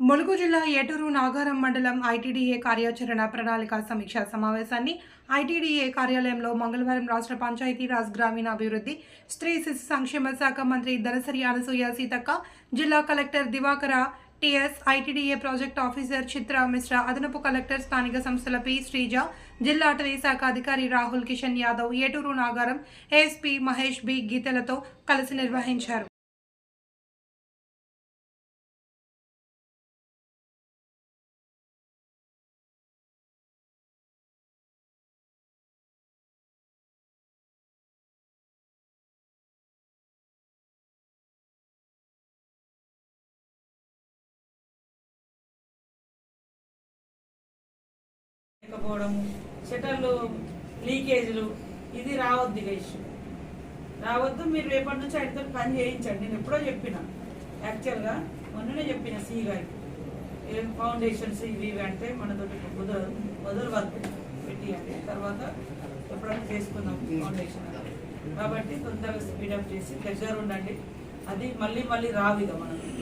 ములుగు జిల్లా ఏటూరు నాగారం మండలం ఐటీడీఏ కార్యాచరణ ప్రణాళిక సమీక్ష సమావేశాన్ని ఐటీడీఏ కార్యాలయంలో మంగళవారం రాష్ట్ర పంచాయతీరాజ్ గ్రామీణాభివృద్ధి స్త్రీ శిశు సంక్షేమ శాఖ మంత్రి దనసరి అనసూయ సీతక్క జిల్లా collector Divakara TS ITDA project officer Chitra Mishra అదనపు కలెక్టర్ స్థానిక సంస్థల పి శ్రీజ జిల్లా అటవీ శాఖ అధికారి రాహుల్ కిషన్ యాదవ్ ఏటూరు నాగారం ఏఎస్పీ మహేష్ బి గీతలతో కలిసి నిర్వహించారు. లేకపోవడము షటర్లు లీకేజీలు ఇది రావద్దు ఇక ఇష్యూ. రావద్దు మీరు రేపటి నుంచి ఆయనతో పని చేయించండి. నేను ఎప్పుడో చెప్పిన యాక్చువల్గా మొన్ననే చెప్పిన సి గారికి. ఏం ఫౌండేషన్స్ ఇవి ఇవి అంటే మనతోటి కుదరదు మొదలు వర్క్ పెట్టి అంటే తర్వాత ఎప్పుడైనా చేసుకుందాం ఫౌండేషన్ కాబట్టి తొందరగా స్పీడప్ చేసి దగ్గర ఉండండి. అది మళ్ళీ మళ్ళీ రాదు ఇక మనకి.